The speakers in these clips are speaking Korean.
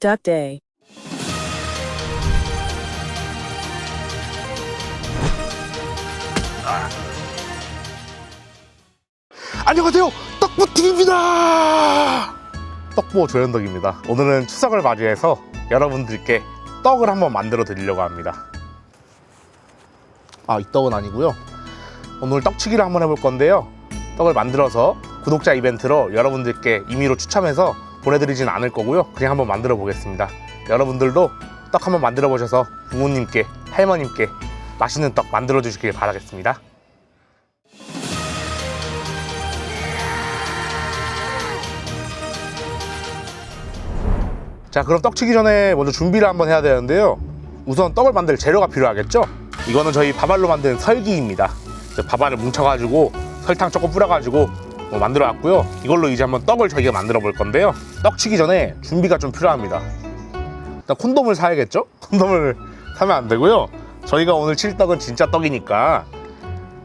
Duck Day. 안녕하세요. 떡부TV입니다. 떡보 조현덕입니다. 오늘은 추석을 맞이해서 여러분들께 떡을 한번 만들어 드리려고 합니다. 아 이 떡은 아니고요. 오늘 떡치기를 한번 해볼 건데요. 떡을 만들어서 구독자 이벤트로 여러분들께 임의로 추첨해서 보내드리진 않을 거고요. 그냥 한번 만들어 보겠습니다. 여러분들도 떡 한번 만들어 보셔서 부모님께 할머님께 맛있는 떡 만들어 주시길 바라겠습니다. 자 그럼 떡치기 전에 먼저 준비를 한번 해야 되는데요. 우선 떡을 만들 재료가 필요하겠죠? 이거는 저희 밥알로 만든 설기입니다. 밥알을 뭉쳐가지고 설탕 조금 뿌려가지고 뭐 만들어 왔고요. 이걸로 이제 한번 떡을 저희가 만들어 볼 건데요. 떡 치기 전에 준비가 좀 필요합니다. 일단 콘돔을 사야겠죠? 콘돔을 사면 안 되고요. 저희가 오늘 칠 떡은 진짜 떡이니까.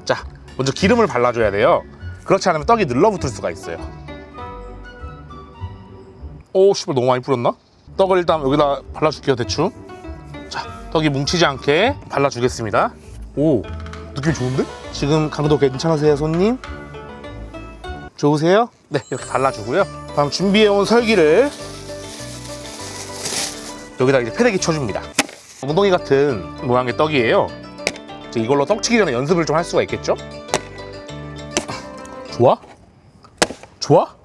자 먼저 기름을 발라줘야 돼요. 그렇지 않으면 떡이 늘러붙을 수가 있어요. 오 씨발 너무 많이 뿌렸나? 떡을 일단 여기다 발라줄게요 대충. 자 떡이 뭉치지 않게 발라주겠습니다. 오 느낌 좋은데? 지금 강도 괜찮으세요 손님? 좋으세요? 네 이렇게 발라주고요 다음 준비해온 설기를 여기다 이제 패대기 쳐줍니다 엉덩이 같은 모양의 떡이에요 이제 이걸로 떡치기 전에 연습을 좀 할 수가 있겠죠? 좋아? 좋아?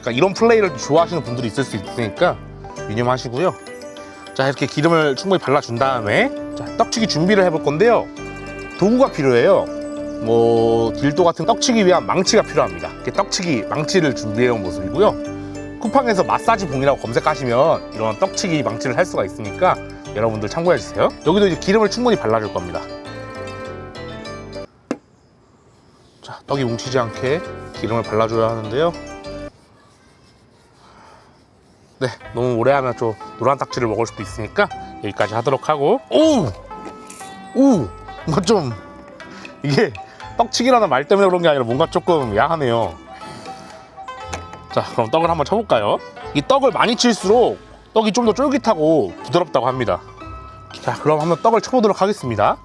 그러니까 이런 플레이를 좋아하시는 분들이 있을 수 있으니까 유념하시고요. 자 이렇게 기름을 충분히 발라준 다음에 자, 떡치기 준비를 해볼 건데요. 도구가 필요해요. 뭐 딜도 같은 떡치기 위한 망치가 필요합니다. 이렇게 떡치기 망치를 준비해온 모습이고요. 쿠팡에서 마사지 봉이라고 검색하시면 이런 떡치기 망치를 할 수가 있으니까 여러분들 참고해 주세요. 여기도 이제 기름을 충분히 발라줄 겁니다. 자 떡이 뭉치지 않게 기름을 발라줘야 하는데요. 네, 너무 오래 하면 좀 노란 딱지를 먹을 수도 있으니까 여기까지 하도록 하고 오! 오! 뭔가 좀 이게 떡치기라는 말 때문에 그런 게 아니라 뭔가 조금 야하네요 자, 그럼 떡을 한번 쳐볼까요? 이 떡을 많이 칠수록 떡이 좀 더 쫄깃하고 부드럽다고 합니다 자, 그럼 한번 떡을 쳐보도록 하겠습니다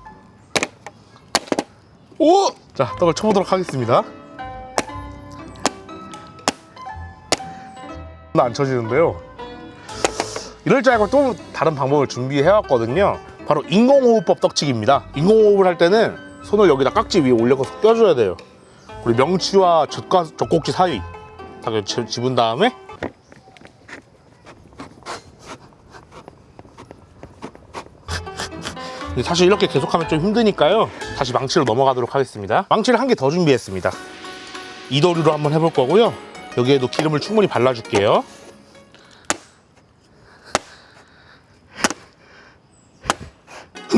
오! 자, 떡을 쳐보도록 하겠습니다 안 쳐지는데요. 이럴 줄 알고 또 다른 방법을 준비해 왔거든요. 바로 인공호흡법 떡치기입니다. 인공호흡을 할 때는 손을 여기다 깍지 위에 올려서 껴줘야 돼요. 그리고 명치와 젖과 젖꼭지 사이 집- 집은 다음에 사실 이렇게 계속하면 좀 힘드니까요. 다시 망치로 넘어가도록 하겠습니다. 망치를 한 개 더 준비했습니다. 이도류로 한번 해볼 거고요. 여기에도 기름을 충분히 발라줄게요.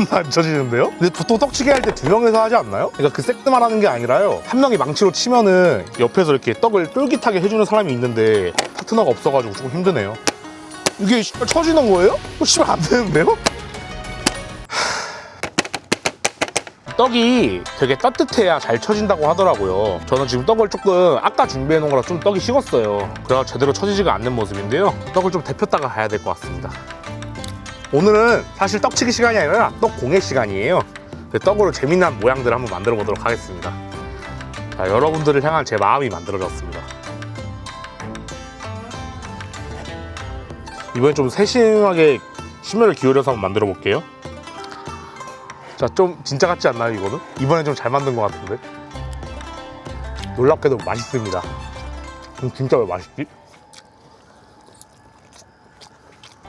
안 쳐지는데요? 근데 보통 떡치기 할 때 두 명이서 하지 않나요? 그러니까 그 색드만 하는 게 아니라요. 한 명이 망치로 치면은 옆에서 이렇게 떡을 쫄깃하게 해주는 사람이 있는데 파트너가 없어가지고 조금 힘드네요. 이게 쳐지는 거예요? 어, 씨발 안 되는데요? 떡이 되게 따뜻해야 잘 쳐진다고 하더라고요. 저는 지금 떡을 조금 아까 준비해 놓은 거라 좀 떡이 식었어요. 그래서 제대로 쳐지지가 않는 모습인데요. 떡을 좀 데폈다가 가야 될 것 같습니다. 오늘은 사실 떡치기 시간이 아니라 떡 공예 시간이에요. 그 떡으로 재미난 모양들을 한번 만들어 보도록 하겠습니다. 자, 여러분들을 향한 제 마음이 만들어졌습니다. 이번엔 좀 세심하게 심혈을 기울여서 한번 만들어 볼게요. 자, 좀 진짜 같지 않나요, 이거는? 이번엔 좀 잘 만든 것 같은데? 놀랍게도 맛있습니다. 음, 진짜 왜 맛있지?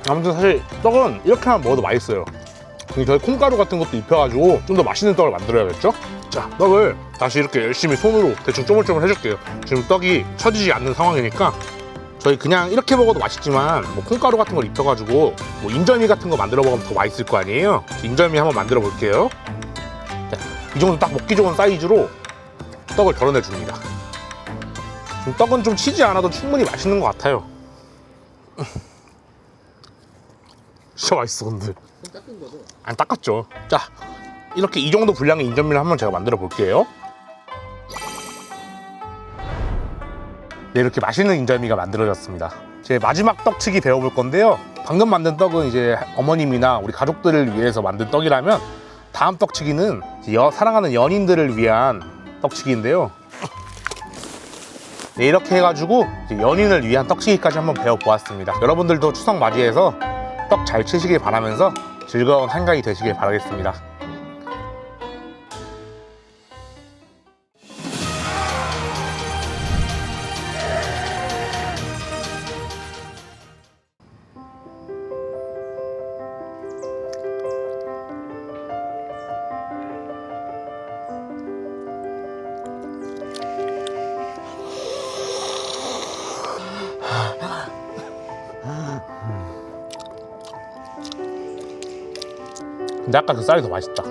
아무튼 사실 떡은 이렇게 하면 먹어도 맛있어요. 근데 저희 콩가루 같은 것도 입혀가지고 좀 더 맛있는 떡을 만들어야겠죠? 자, 떡을 다시 이렇게 열심히 손으로 대충 쪼물쪼물 해줄게요. 지금 떡이 쳐지지 않는 상황이니까 저희 그냥 이렇게 먹어도 맛있지만 뭐 콩가루 같은 걸 입혀가지고 뭐 인절미 같은 거 만들어 먹으면 더 맛있을 거 아니에요? 인절미 한번 만들어 볼게요. 자, 이 정도 딱 먹기 좋은 사이즈로 떡을 덜어내 줍니다. 지금 떡은 좀 치지 않아도 충분히 맛있는 것 같아요. 진짜 맛있어 근데. 닦은 거죠? 안 닦았죠. 자, 이렇게 이 정도 분량의 인절미를 한번 제가 만들어 볼게요. 네, 이렇게 맛있는 인절미가 만들어졌습니다. 제 마지막 떡치기 배워볼 건데요. 방금 만든 떡은 이제 어머님이나 우리 가족들을 위해서 만든 떡이라면 다음 떡치기는 여- 사랑하는 연인들을 위한 떡치기인데요. 네, 이렇게 해가지고 연인을 위한 떡치기까지 한번 배워보았습니다. 여러분들도 추석 맞이해서 떡잘 치시길 바라면서 즐거운 한가위 되시길 바라겠습니다. 근데 아까 그 쌀이 더 맛있다.